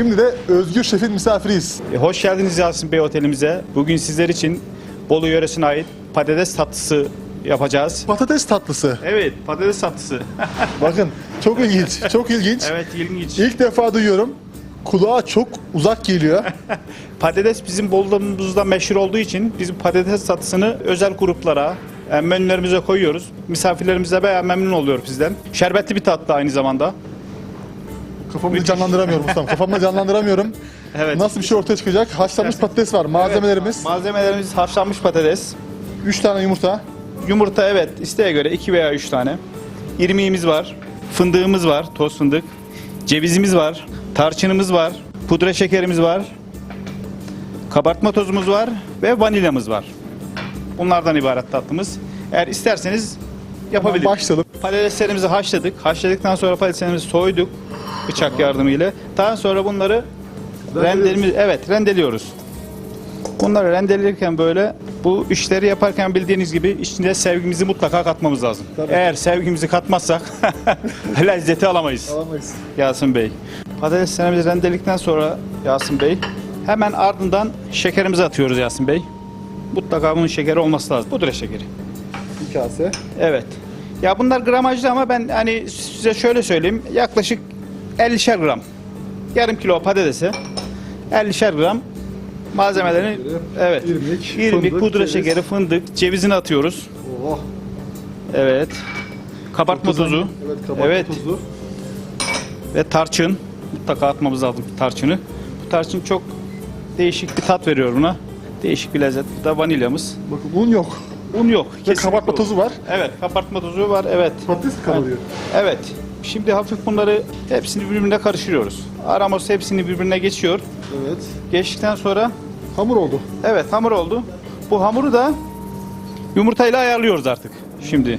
Şimdi de Özgür Şef'in misafiriyiz. E, Hoş geldiniz Yasin Bey otelimize. Bugün sizler için Bolu yöresine ait patates tatlısı yapacağız. Patates tatlısı. Evet, patates tatlısı. Bakın çok ilginç, çok ilginç. evet, ilginç. İlk defa duyuyorum. Kulağa çok uzak geliyor. Patates bizim Bolu'muzda meşhur olduğu için biz patates tatlısını özel gruplara, e, menülerimize koyuyoruz. Misafirlerimiz de bayağı memnun oluyor bizden. Şerbetli bir tatlı aynı zamanda. Kafamda Müthiş. canlandıramıyorum ustam. Kafamda canlandıramıyorum. Evet. Nasıl bir şey ortaya çıkacak? Haşlanmış patates var. Malzemelerimiz. Evet, malzemelerimiz haşlanmış patates. 3 tane yumurta. Yumurta evet isteğe göre 2 veya 3 tane. İrmiğimiz var. Fındığımız var. Toz fındık. Cevizimiz var. Tarçınımız var. Pudra şekerimiz var. Kabartma tozumuz var ve vanilyamız var. Bunlardan ibaret tatlımız. Eğer isterseniz yapabiliriz. Başlayalım. Patateslerimizi haşladık. Haşladıktan sonra patateslerimizi soyduk bıçak yardımıyla. Daha sonra bunları rendelimiz evet rendeliyoruz. Bunları rendelirken böyle bu işleri yaparken bildiğiniz gibi içinde sevgimizi mutlaka katmamız lazım. Tabii. Eğer sevgimizi katmazsak lezzeti alamayız Alamayız. Yasin Bey. Patateslerimizi rendeledikten sonra Yasin Bey hemen ardından şekerimizi atıyoruz Yasin Bey. Mutlaka bunun şekeri olması lazım. Pudra şekeri. Bir kase. Evet. Ya bunlar gramajlı ama ben hani size şöyle söyleyeyim. Yaklaşık 50'şer gram. Yarım kilo patatese 50'şer gram malzemelerini evet. İrmik, İrmik, fındık, pudra ceviz. şekeri, fındık, cevizini atıyoruz. Oh. Evet. Kabartma güzel. tozu. Evet, kabartma Evet. tozu. Ve tarçın. Mutlaka atmamız lazım tarçını. Bu tarçın çok değişik bir tat veriyor buna. Değişik bir lezzet. Bu da vanilyamız. Bakın un yok. Un yok. Ve kabartma tozu var. Evet, kabartma tozu var. Evet. Patates kabarıyor. Evet. Şimdi hafif bunları hepsini birbirine karıştırıyoruz. Aramos hepsini birbirine geçiyor. Evet. Geçtikten sonra Hamur oldu. evet hamur oldu. Bu hamuru da yumurtayla ayarlıyoruz artık. Şimdi.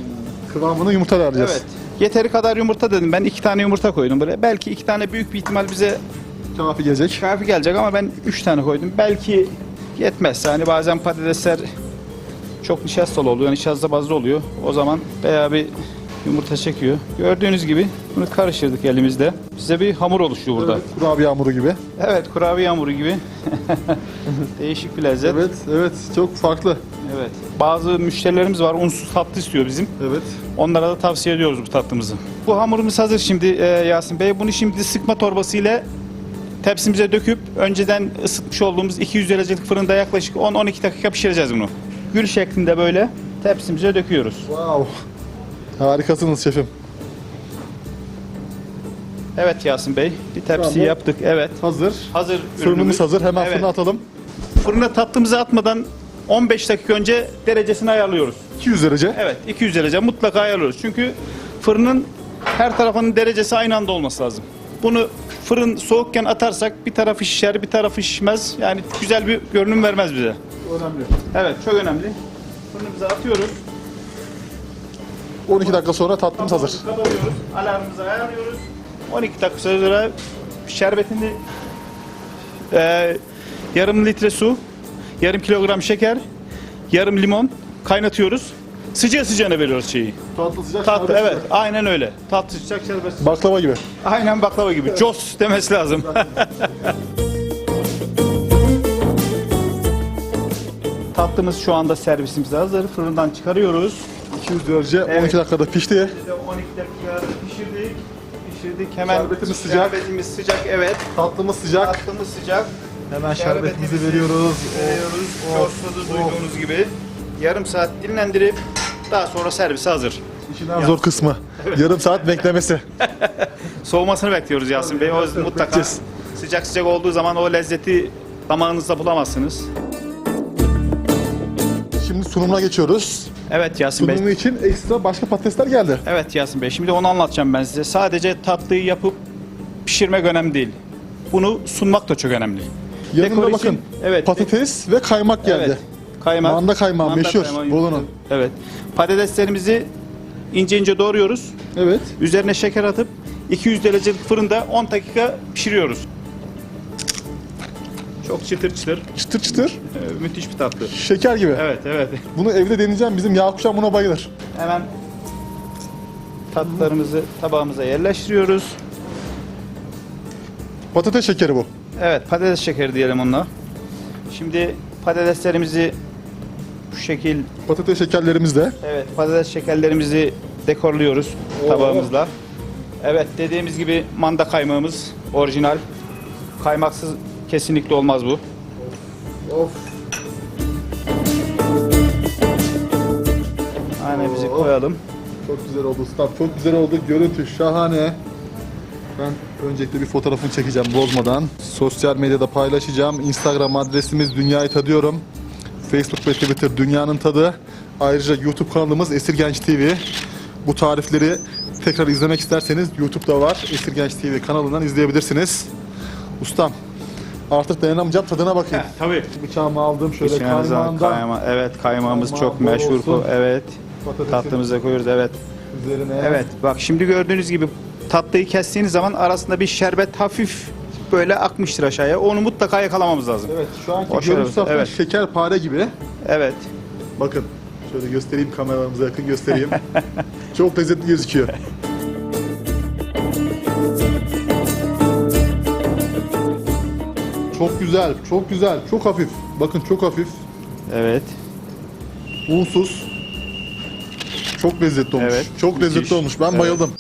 Kıvamını yumurta vereceğiz. Evet. Yeteri kadar yumurta dedim. Ben iki tane yumurta koydum böyle. Belki iki tane büyük bir ihtimal bize Kafi gelecek. kafi gelecek ama ben üç tane koydum. Belki yetmez. Hani bazen patatesler çok nişastalı oluyor, nişasta bazlı oluyor. O zaman bayağı bir yumurta çekiyor. Gördüğünüz gibi bunu karıştırdık elimizde. Size bir hamur oluşuyor burada. Evet, kurabiye hamuru gibi. Evet, kurabiye hamuru gibi. Değişik bir lezzet. Evet. Evet, evet. Çok farklı. Bazı müşterilerimiz var, unsuz tatlı istiyor bizim. Evet. Onlara da tavsiye ediyoruz bu tatlımızı. Bu hamurumuz hazır şimdi e, Yasin Bey. Bunu şimdi sıkma torbası ile tepsimize döküp önceden ısıtmış olduğumuz 200 derecelik fırında yaklaşık 10-12 dakika pişireceğiz bunu. Gül şeklinde böyle tepsimize döküyoruz. Wow. Harikasınız şefim. Evet Yasin Bey, bir tepsi Tamam. yaptık. Evet. Hazır. Hazır Fırınımız ürünümüz. hazır. Hemen Evet. fırına atalım. Fırına tatlımızı atmadan 15 dakika önce derecesini ayarlıyoruz. 200 derece. Evet 200 derece mutlaka ayarlıyoruz. Çünkü fırının her tarafının derecesi aynı anda olması lazım. Bunu fırın soğukken atarsak bir tarafı şişer bir tarafı şişmez. Yani güzel bir görünüm vermez bize. Önemli. Evet çok önemli. Fırınımıza atıyoruz. 12 dakika sonra tatlımız hazır. Kapatıyoruz. Alarmımızı ayarlıyoruz. 12 dakika sonra şerbetini e, yarım litre su, yarım kilogram şeker, yarım limon kaynatıyoruz. Sıcağı sıcağına veriyoruz şeyi. Tatlı sıcak. Tatlı şerbet evet sıcak. aynen öyle. Tatlı sıcak şerbet. Baklava gibi. Aynen baklava gibi. Jos demesi lazım. Tatlımız şu anda servisimizde hazır. Fırından çıkarıyoruz. 200 derece Evet. 12 dakikada pişti. Biz de 12 dakika pişirdik. Pişirdik. Hemen Şerbetimiz sıcak. Şerbetimiz sıcak evet. Tatlımız sıcak. Tatlımız sıcak. Hemen şerbetimizi veriyoruz. Veriyoruz. Of, Jos'ta da of. duyduğunuz gibi. Yarım saat dinlendirip daha sonra servise hazır. İşin en zor kısmı. Yarım saat beklemesi. Soğumasını bekliyoruz Yasin Bey. O mutlaka bekleyeceğiz. sıcak sıcak olduğu zaman o lezzeti damağınızda bulamazsınız. Şimdi sunumuna geçiyoruz. Evet Yasin Bey. Sunumu için ekstra başka patatesler geldi. Evet Yasin Bey. Şimdi onu anlatacağım ben size. Sadece tatlıyı yapıp pişirmek önemli değil. Bunu sunmak da çok önemli. Yanında Dekor bakın için- evet. patates ve kaymak geldi. Evet. Kaymak. Manda kaymağı meşhur. Bolu'nun. Evet. Patateslerimizi ince ince doğruyoruz. Evet. Üzerine şeker atıp 200 derecelik fırında 10 dakika pişiriyoruz. Çok çıtır çıtır. Çıtır çıtır. Ee, müthiş bir tatlı. Şeker gibi. Evet, evet. Bunu evde deneyeceğim. Bizim Yakupcan buna bayılır. Hemen tatlılarımızı tabağımıza yerleştiriyoruz. Patates şekeri bu. Evet patates şekeri diyelim onunla. Şimdi patateslerimizi bu şekil Patates şekerlerimiz de. evet patates şekerlerimizi dekorluyoruz Oo. tabağımızla. Evet dediğimiz gibi manda kaymağımız orijinal. Kaymaksız kesinlikle olmaz bu. Of. Hanemizi Oo. koyalım. Çok güzel oldu ustam. Çok güzel oldu. Görüntü şahane. Ben öncelikle bir fotoğrafını çekeceğim bozmadan. Sosyal medyada paylaşacağım. Instagram adresimiz Dünyayı Tadıyorum. Facebook ve Twitter Dünyanın Tadı. Ayrıca YouTube kanalımız Esirgenç TV. Bu tarifleri tekrar izlemek isterseniz YouTube'da var. Esirgenç TV kanalından izleyebilirsiniz. Ustam artık dayanamayacağım tadına bakayım. Tabii. Bıçağımı aldım şöyle kaymağından. Kayma, evet kaymağımız Kaymağı çok bol meşhur. olsun. Evet. Patatesin Tatlımıza koyuyoruz evet. üzerine. Evet bak şimdi gördüğünüz gibi tatlıyı kestiğiniz zaman arasında bir şerbet hafif böyle akmıştır aşağıya. Onu mutlaka yakalamamız lazım. Evet şu anki şöyle- görüntü zaten evet. şekerpare gibi. Evet. Bakın şöyle göstereyim kameramıza yakın göstereyim. çok lezzetli gözüküyor. Çok güzel, çok güzel, çok hafif. Bakın çok hafif, Evet. unsuz. Çok lezzetli olmuş. Evet, Çok lezzetli müthiş. olmuş. Ben Evet. bayıldım.